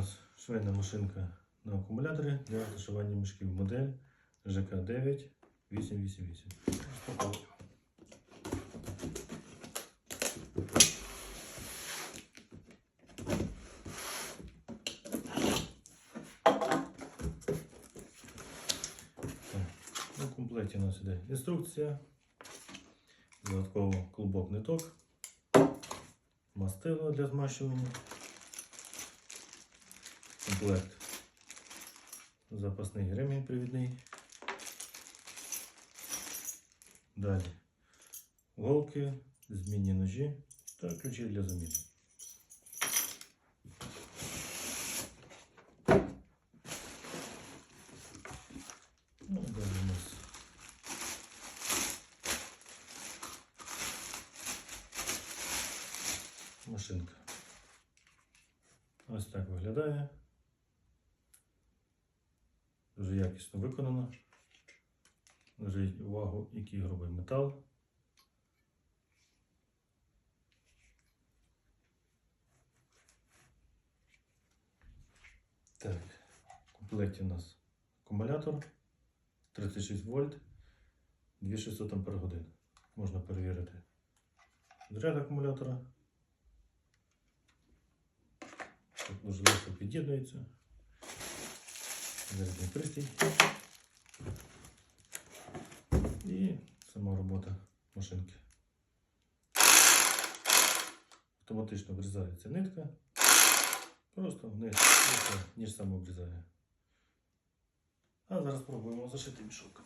нас швейна машинка на акумуляторі для зашивання мішків. Модель ЖК9 888. У комплекті у нас іде інструкція, додатково клубок ниток, мастило для змащування, комплект запасний ремінь привідний. Далі голки, змінні ножі та ключі для заміни. Ну, далі у нас машинка. Ось так виглядає. Дуже якісно виконано. Зверніть увагу, який грубий метал. Так, в комплекті у нас акумулятор 36 вольт, 2600 ампер годин. Можна перевірити заряд акумулятора. Легко під'єднується. Зарядний пристрій. І сама робота машинки. Автоматично врізається нитка. Просто все, ніж саме обрізає. А зараз спробуємо зашити мішок.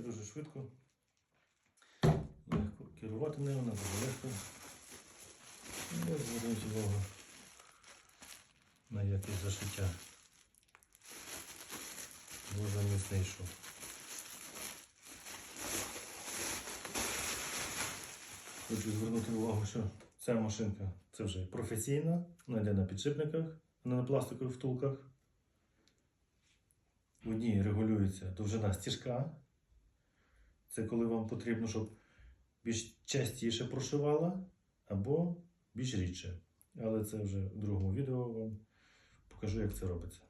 Дуже швидко. Легко керувати нею, вона дуже легко. Ось зверніть увагу на якість зашиття. Дуже міцний. Хочу звернути увагу, що ця машинка це вже професійна, вона йде на підшипниках, не на пластикових втулках. В одній регулюється довжина стіжка. Це коли вам потрібно, щоб більш частіше прошивала або більш рідше. Але це вже в другому відео вам покажу, як це робиться.